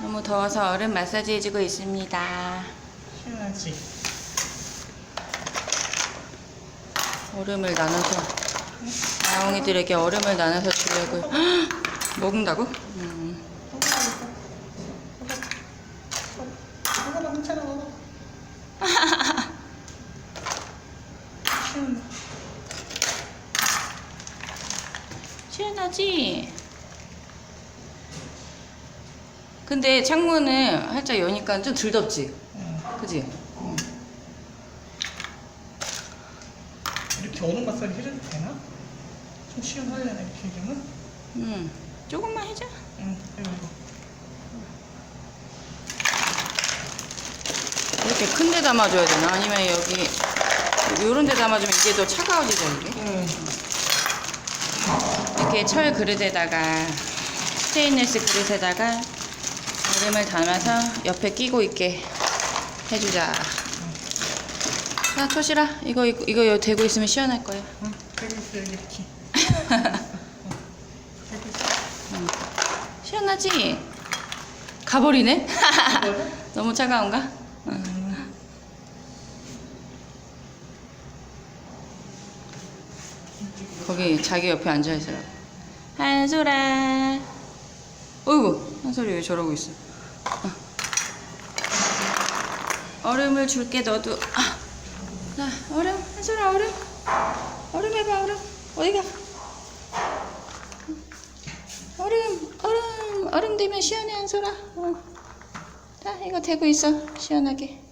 너무 더워서 얼음 마사지 해주고 있습니다. 시원하지? 얼음을 나눠서 아웅이들에게 얼음을 나눠서 주려고 먹는다고? 음. 시원하지? 근데 창문을 살짝 여니까 좀 덜 덥지? 응. 그지? 이렇게 얼음 마사지 해줘도 되나? 좀 시원하려나 이렇게 해주면? 음. 조금만 해줘. 응 이거 이거 이렇게 큰 데 담아줘야 되나? 아니면 여기 요런 데 담아주면 이게 더 차가워지죠 이게? 응 이렇게 철 그릇에다가 스테인리스 그릇에다가 얼음을 담아서 옆에 끼고 있게 해주자. 자, 토시라 이거 이거 이거 대고 있으면 시원할 거야. 응 되고 있어 이렇게 되고 있어 시원하지? 가버리네? 너무 차가운가? 응. 음. 거기 자기 옆에 앉아 있어요. 한솔아. 어이구, 한솔이 왜 저러고 있어? 어. 얼음을 줄게 너도. 아. 자, 얼음, 한솔아 얼음. 얼음 해봐 얼음. 어디가? 얼음, 얼음, 얼음 되면 시원해 한솔아. 어. 자, 이거 대고 있어 시원하게.